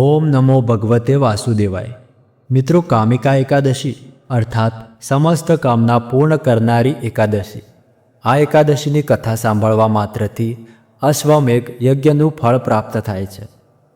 ઓમ નમો ભગવતે વાસુદેવાય. મિત્રો, કામિકા એકાદશી, અર્થાત સમસ્ત કામના પૂર્ણ કરનારી એકાદશી. આ એકાદશીની કથા સાંભળવા માત્રથી અશ્વમેઘ યજ્ઞનું ફળ પ્રાપ્ત થાય છે.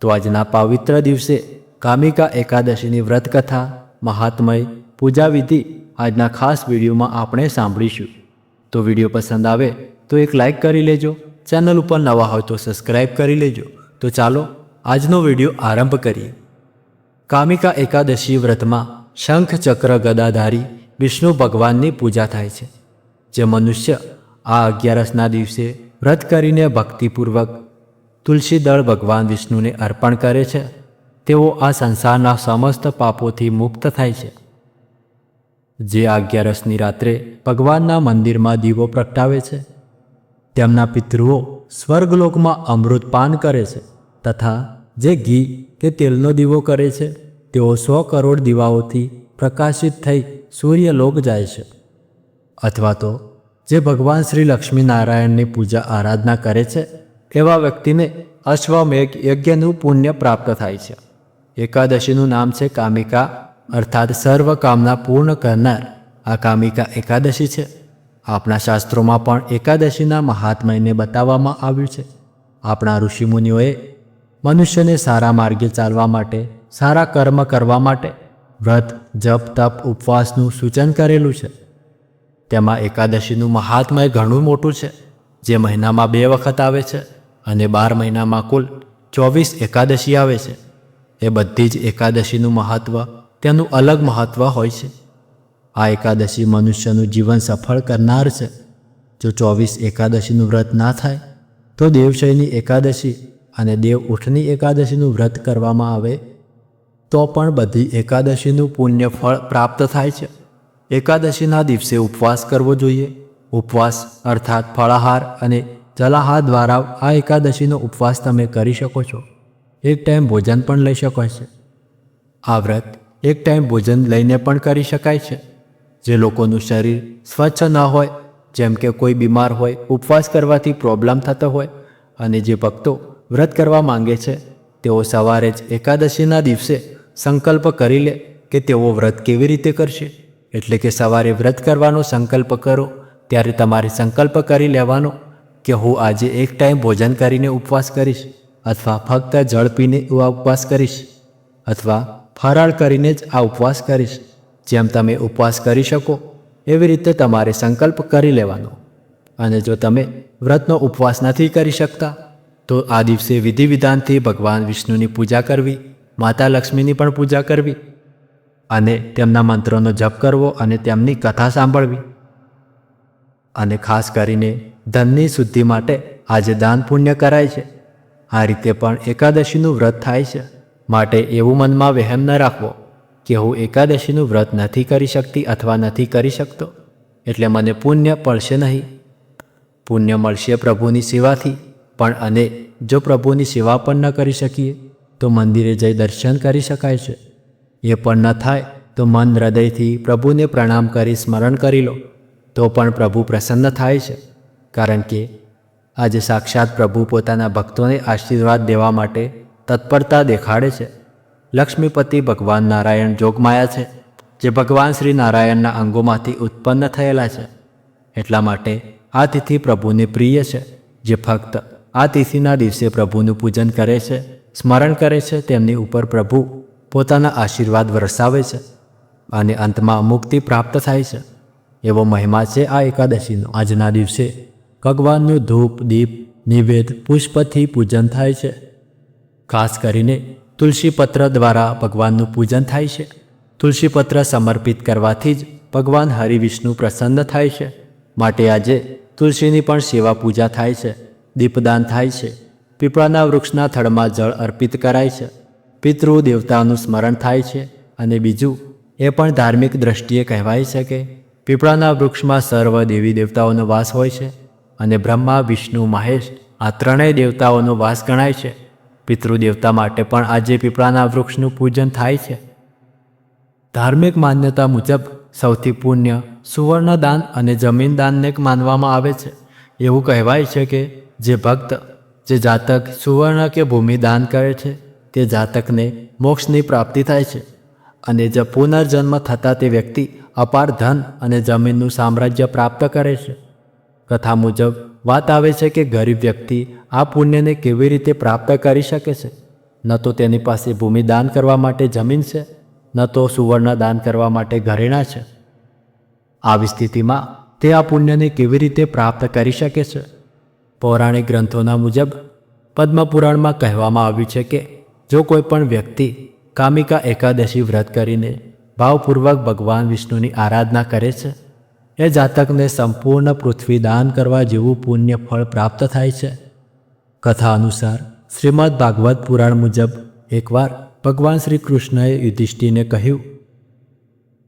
તો આજના પવિત્ર દિવસે કામિકા એકાદશીની વ્રતકથા, મહાત્મય પૂજા વિધિ આજના ખાસ વિડીયોમાં આપણે સાંભળીશું. તો વીડિયો પસંદ આવે તો એક લાઈક કરી લેજો. ચેનલ ઉપર નવા હોય તો સબસ્ક્રાઈબ કરી લેજો. તો ચાલો આજનો વીડિયો આરંભ કરીએ. કામિકા એકાદશી વ્રતમાં શંખ ચક્ર ગદાધારી વિષ્ણુ ભગવાનની પૂજા થાય છે, જે મનુષ્ય આ અગિયારસના દિવસે વ્રત કરીને ભક્તિપૂર્વક તુલસીદળ ભગવાન વિષ્ણુને અર્પણ કરે છે. તેઓ આ સંસારના સમસ્ત પાપોથી મુક્ત થાય છે. જે અગિયારસની રાત્રે ભગવાનના મંદિરમાં દીવો પ્રગટાવે છે. તેમના પિતૃઓ સ્વર્ગલોકમાં અમૃત પાન કરે છે. તથા જે ઘી કે તેલનો દીવો કરે છે, તેઓ સો કરોડ દીવાઓથી પ્રકાશિત થઈ સૂર્યલોક જાય છે. અથવા તો જે ભગવાન શ્રી લક્ષ્મીનારાયણની પૂજા આરાધના કરે છે, એવા વ્યક્તિને અશ્વમેઘ યજ્ઞનું પુણ્ય પ્રાપ્ત થાય છે. એકાદશીનું નામ છે કામિકા, અર્થાત સર્વ કામના પૂર્ણ કરનાર. આ કામિકા એકાદશી છે. આપણા શાસ્ત્રોમાં પણ એકાદશીના મહાત્મયને બતાવવામાં આવ્યું છે. આપણા ઋષિમુનિઓએ મનુષ્યને સારા માર્ગે ચાલવા માટે, સારા કર્મ કરવા માટે વ્રત, જપ, તપ, ઉપવાસનું સૂચન કરેલું છે. તેમાં એકાદશીનું મહાત્મય ઘણું મોટું છે, જે મહિનામાં બે વખત આવે છે અને બાર મહિનામાં કુલ ચોવીસ એકાદશી આવે છે. એ બધી જ એકાદશીનું મહત્ત્વ તેનું અલગ મહત્ત્વ હોય છે. આ એકાદશી મનુષ્યનું જીવન સફળ કરનાર છે. જો ચોવીસ એકાદશીનું વ્રત ના થાય, તો દેવશયની એકાદશી અને દેવ ઉઠની એકાદશીનું વ્રત કરવામાં આવે, તો પણ બધી એકાદશીનું પુણ્ય ફળ પ્રાપ્ત થાય છે. એકાદશીના દિવસે ઉપવાસ કરવો જોઈએ. ઉપવાસ અર્થાત ફળાહાર અને જલાહાર દ્વારા આ એકાદશીનો ઉપવાસ તમે કરી શકો છો. એક ટાઈમ ભોજન પણ લઈ શકો છો. આ વ્રત એક ટાઈમ ભોજન લઈને પણ કરી શકાય છે. જે લોકોનું શરીર સ્વચ્છ ન હોય, જેમ કે કોઈ બીમાર હોય, ઉપવાસ કરવાથી પ્રોબ્લેમ થતો હોય અને જે ભક્તો વ્રત કરવા માંગે છે. તેઓ સવારે જ એકાદશીના દિવસે સંકલ્પ કરી લે કે તેઓ વ્રત કેવી રીતે કરશે. એટલે કે સવારે વ્રત કરવાનો સંકલ્પ કરો, ત્યારે તમારે સંકલ્પ કરી લેવાનો કે હું આજે એક ટાઈમ ભોજન કરીને ઉપવાસ કરીશ અથવા ફક્ત જળ પીને ઉપવાસ કરીશ અથવા ફરાળ કરીને જ આ ઉપવાસ કરીશ. જેમ તમે ઉપવાસ કરી શકો, એવી રીતે તમારે સંકલ્પ કરી લેવાનો. અને જો તમે વ્રતનો ઉપવાસ નથી કરી શકતા તો આ દિવસે વિધિ વિધાનથી ભગવાન વિષ્ણુની પૂજા કરવી, માતા લક્ષ્મીની પણ પૂજા કરવી અને તેમના મંત્રોનો જપ કરવો અને તેમની કથા સાંભળવી. અને ખાસ કરીને ધનની શુદ્ધિ માટે આજે દાન પુણ્ય કરાય છે. આ રીતે પણ એકાદશીનું વ્રત થાય છે. માટે એવું મનમાં વહેમ ન રાખવો કે હું એકાદશીનું વ્રત નથી કરી શકતી અથવા નથી કરી શકતો. એટલે મને પુણ્ય પડશે નહીં. પુણ્ય મળશે પ્રભુની સેવાથી. પણ અને જો પ્રભુની સેવા પણ ન કરી શકીએ, તો મંદિરે જઈ દર્શન કરી શકાય છે. એ પણ ન થાય તો મન હૃદયથી પ્રભુને પ્રણામ કરી સ્મરણ કરી લો. તો પણ પ્રભુ પ્રસન્ન થાય છે. કારણ કે આજે સાક્ષાત પ્રભુ પોતાના ભક્તોને આશીર્વાદ દેવા માટે તત્પરતા દેખાડે છે. લક્ષ્મીપતિ ભગવાન નારાયણ જોગમાયા છે, જે ભગવાન શ્રી નારાયણના અંગોમાંથી ઉત્પન્ન થયેલા છે. એટલા માટે આ તિથિ પ્રભુને પ્રિય છે, જે ફક્ત આ તિથિના દિવસે પ્રભુનું પૂજન કરે છે, સ્મરણ કરે છે, તેમની ઉપર પ્રભુ પોતાના આશીર્વાદ વરસાવે છે અને અંતમાં મુક્તિ પ્રાપ્ત થાય છે. એવો મહિમા છે આ એકાદશીનો. આજના દિવસે ભગવાનનું ધૂપ, દીપ, નિવેદ, પુષ્પથી પૂજન થાય છે. ખાસ કરીને તુલસીપત્ર દ્વારા ભગવાનનું પૂજન થાય છે. તુલસીપત્ર સમર્પિત કરવાથી જ ભગવાન હરિવિષ્ણુ પ્રસન્ન થાય છે. માટે આજે તુલસીની પણ સેવા પૂજા થાય છે. દીપદાન થાય છે. પીપળાના વૃક્ષના થડમાં જળ અર્પિત કરાય છે. પિતૃ દેવતાનું સ્મરણ થાય છે અને બીજું, એ પણ ધાર્મિક દ્રષ્ટિએ કહેવાય છે કે, પીપળાના વૃક્ષમાં સર્વ દેવી દેવતાઓનો વાસ હોય છે અને બ્રહ્મા, વિષ્ણુ, મહેશ આ ત્રણેય દેવતાઓનો વાસ ગણાય છે. પિતૃદેવતા માટે પણ આજે પીપળાના વૃક્ષનું પૂજન થાય છે. ધાર્મિક માન્યતા મુજબ સૌથી પુણ્ય સુવર્ણદાન અને જમીનદાનને માનવામાં આવે છે. એવું કહેવાય છે કે જે ભક્ત, જે જાતક સુવર્ણ કે ભૂમિ દાન કરે છે, તે જાતકને મોક્ષની પ્રાપ્તિ થાય છે અને જે પુનર્જન્મ થતાં તે વ્યક્તિ અપાર ધન અને જમીનનું સામ્રાજ્ય પ્રાપ્ત કરે છે. કથા મુજબ વાત આવે છે કે ગરીબ વ્યક્તિ આ પુણ્યને કેવી રીતે પ્રાપ્ત કરી શકે છે? ન તો તેની પાસે ભૂમિ દાન કરવા માટે જમીન છે, ન તો સુવર્ણ દાન કરવા માટે ઘરેણાં છે. આવી સ્થિતિમાં તે આ પુણ્યને કેવી રીતે પ્રાપ્ત કરી શકે છે? પૌરાણિક ગ્રંથોના મુજબ પદ્મપુરાણમાં કહેવામાં આવ્યું છે કે જો કોઈ પણ વ્યક્તિ કામિકા એકાદશી વ્રત કરીને ભાવપૂર્વક ભગવાન વિષ્ણુની આરાધના કરે છે, એ જાતકને સંપૂર્ણ પૃથ્વી દાન કરવા જેવું પુણ્ય ફળ પ્રાપ્ત થાય છે. કથા અનુસાર શ્રીમદ ભાગવત પુરાણ મુજબ એકવાર ભગવાન શ્રી કૃષ્ણએ યુધિષ્ઠિને કહ્યું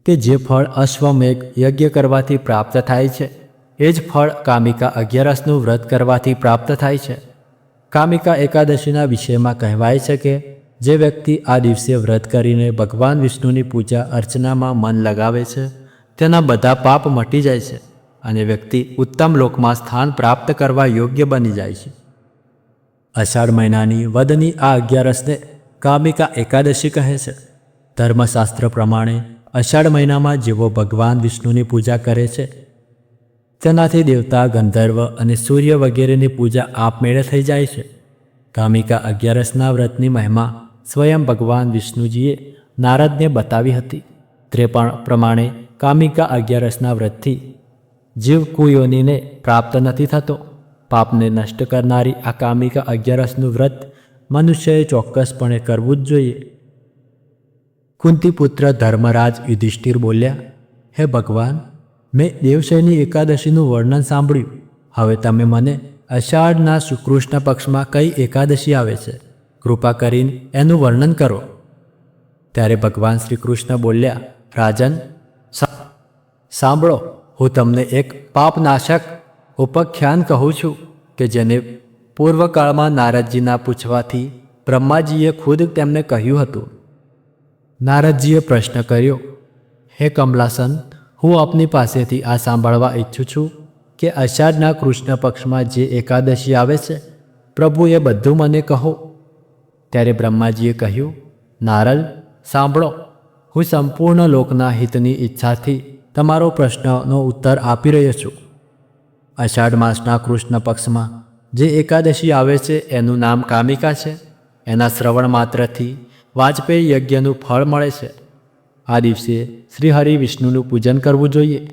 કે જે ફળ અશ્વમેઘ યજ્ઞ કરવાથી પ્રાપ્ત થાય છે એ જ ફળ કામિકા અગિયારસનું વ્રત કરવાથી પ્રાપ્ત થાય છે. કામિકા એકાદશીના વિષયમાં કહેવાય છે કે, જે વ્યક્તિ આ દિવસે વ્રત કરીને ભગવાન વિષ્ણુની પૂજા અર્ચનામાં મન લગાવે છે, તેના બધા પાપ મટી જાય છે અને વ્યક્તિ ઉત્તમ લોકમાં સ્થાન પ્રાપ્ત કરવા યોગ્ય બની જાય છે. અષાઢ મહિનાની વદની આ અગિયારસને કામિકા એકાદશી કહે છે. ધર્મશાસ્ત્ર પ્રમાણે અષાઢ મહિનામાં જેઓ ભગવાન વિષ્ણુની પૂજા કરે છે તેનાથી દેવતા, ગંધર્વ અને સૂર્ય વગેરેની પૂજા આપમેળે થઈ જાય છે. કામિકા અગિયારસના વ્રતની મહિમા સ્વયં ભગવાન વિષ્ણુજીએ નારદને બતાવી હતી. ત્રેપણ પ્રમાણે કામિકા અગિયારસના વ્રતથી જીવ કુયોનીને પ્રાપ્ત નથી થતો. પાપને નષ્ટ કરનારી આ કામિકા અગિયારસનું વ્રત મનુષ્યએ ચોક્કસપણે કરવું જ જોઈએ. કુંતીપુત્ર ધર્મરાજ યુધિષ્ઠિર બોલ્યા, હે ભગવાન મેં દેવશયની એકાદશીનું વર્ણન સાંભળ્યું. હવે તમે મને અષાઢના કૃષ્ણ પક્ષમાં કઈ એકાદશી આવે છે? કૃપા કરીને એનું વર્ણન કરો. ત્યારે ભગવાન શ્રી કૃષ્ણ બોલ્યા, રાજન સાંભળો, હું તમને એક પાપનાશક ઉપખ્યાન કહું છું કે જેને પૂર્વકાળમાં નારદજીના પૂછવાથી બ્રહ્માજીએ ખુદ તેમને કહ્યું હતું. નારદજીએ પ્રશ્ન કર્યો, હે કમલાસન હું આપની પાસેથી આ સાંભળવા ઈચ્છું છું કે અષાઢના કૃષ્ણ પક્ષમાં જે એકાદશી આવે છે, પ્રભુએ બધું મને કહો. ત્યારે બ્રહ્માજીએ કહ્યું, નારલ, સાંભળો. હું સંપૂર્ણ લોકના હિતની ઈચ્છાથી તમારો પ્રશ્નનો ઉત્તર આપી રહ્યો છું. અષાઢ માસના કૃષ્ણ પક્ષમાં જે એકાદશી આવે છે, એનું નામ કામિકા છે. એના શ્રવણ માત્રથી વાજપેયી યજ્ઞનું ફળ મળે છે. આ દિવસે શ્રી હરિ વિષ્ણુનું પૂજન કરવું જોઈએ.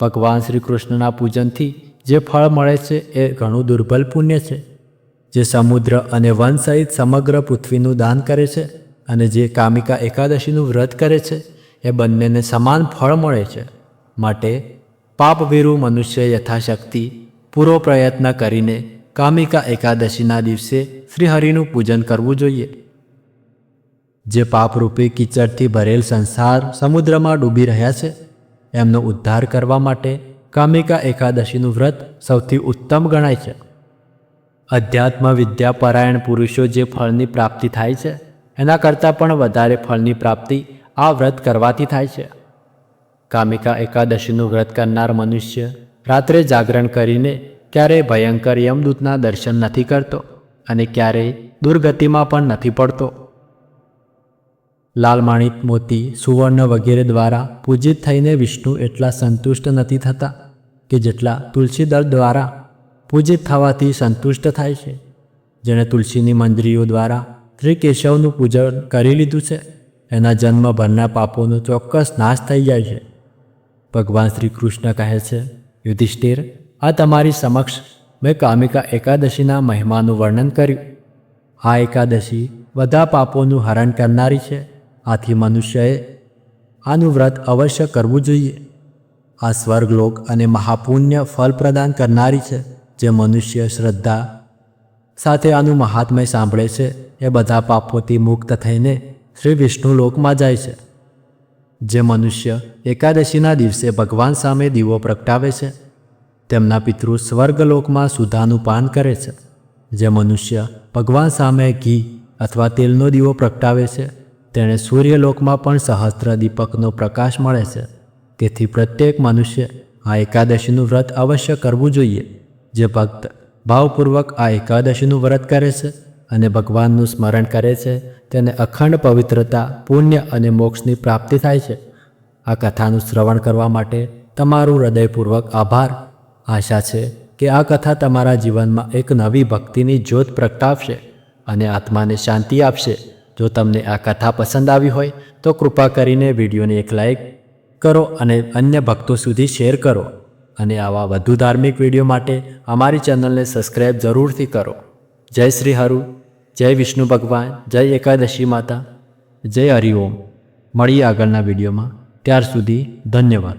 ભગવાન શ્રી કૃષ્ણના પૂજનથી જે ફળ મળે છે એ ઘણું દુર્બલ પુણ્ય છે. જે સમુદ્ર અને વન સહિત સમગ્ર પૃથ્વીનું દાન કરે છે અને જે કામિકા એકાદશીનું વ્રત કરે છે એ બંનેને સમાન ફળ મળે છે. માટે પાપવીરુ મનુષ્ય યથાશક્તિ પૂરો પ્રયત્ન કરીને કામિકા એકાદશીના દિવસે શ્રીહરિનું પૂજન કરવું જોઈએ. જે પાપરૂપી કીચડથી ભરેલ સંસાર સમુદ્રમાં ડૂબી રહ્યા છે, એમનો ઉદ્ધાર કરવા માટે કામિકા એકાદશીનું વ્રત સૌથી ઉત્તમ ગણાય છે. અધ્યાત્મ વિદ્યા પરાયણ પુરુષો જે ફળની પ્રાપ્તિ થાય છે, એના કરતાં પણ વધારે ફળની પ્રાપ્તિ આ વ્રત કરવાથી થાય છે. કામિકા એકાદશીનું વ્રત કરનાર મનુષ્ય રાત્રે જાગરણ કરીને ક્યારેય ભયંકર યમદૂતના દર્શન નથી કરતો અને ક્યારેય દુર્ગતિમાં પણ નથી પડતો. લાલ માણિક મોતી, સુવર્ણ વગેરે દ્વારા પૂજિત થઈને વિષ્ણુ એટલા સંતુષ્ટ નથી થતા કે જેટલા તુલસી દળ દ્વારા પૂજિત થવાથી સંતુષ્ટ થાય છે. જેણે તુલસીની મંદિરીઓ દ્વારા શ્રી કેશવનું પૂજન કરી લીધું છે. એના જન્મભરના પાપોનો ચોક્કસ નાશ થઈ જાય છે. ભગવાન શ્રી કૃષ્ણ કહે છે, યુધિષ્ઠિર, આ તમારી સમક્ષ મેં કામિકા એકાદશીના મહિમાનું વર્ણન કર્યું. આ એકાદશી બધા પાપોનું હરણ કરનારી છે. આથી મનુષ્યએ આનું વ્રત અવશ્ય કરવું જોઈએ. આ સ્વર્ગલોક અને મહાપુણ્ય ફલ પ્રદાન કરનારી છે, જે મનુષ્ય શ્રદ્ધા સાથે આનું મહાત્મય સાંભળે છે, એ બધા પાપોથી મુક્ત થઈને શ્રી વિષ્ણુ લોકમાં જાય છે. જે મનુષ્ય એકાદશીના દિવસે ભગવાન સામે દીવો પ્રગટાવે છે, તેમના પિતૃ સ્વર્ગલોકમાં સુધાનું પાન કરે છે. જે મનુષ્ય ભગવાન સામે ઘી અથવા તેલનો દીવો પ્રગટાવે છે તેણે સૂર્યલોકમાં પણ સહસ્ત્ર દીપકનો પ્રકાશ મળે છે. તેથી પ્રત્યેક મનુષ્ય આ એકાદશીનું વ્રત અવશ્ય કરવું જોઈએ. જે ભક્ત ભાવપૂર્વક આ એકાદશીનું વ્રત કરે છે અને ભગવાનનું સ્મરણ કરે છે, તેને અખંડ પવિત્રતા, પુણ્ય અને મોક્ષની પ્રાપ્તિ થાય છે. આ કથાનું શ્રવણ કરવા માટે તમારું હૃદયપૂર્વક આભાર. આશા છે કે આ કથા તમારા જીવનમાં એક નવી ભક્તિની જ્યોત પ્રગટાવશે અને આત્માને શાંતિ આપશે. જો તમને આ કથા પસંદ આવી હોય, તો કૃપા કરીને વિડીયોને એક લાઈક કરો અને અન્ય ભક્તો સુધી શેર કરો. અને આવા વધુ ધાર્મિક વીડિયો માટે અમારી ચેનલને સબસ્ક્રાઈબ જરૂરથી કરો. જય શ્રી હરુ, જય વિષ્ણુ ભગવાન, જય એકાદશી માતા, જય હરિઓમ મળીએ આગળના વિડીયોમાં. ત્યાર સુધી ધન્યવાદ.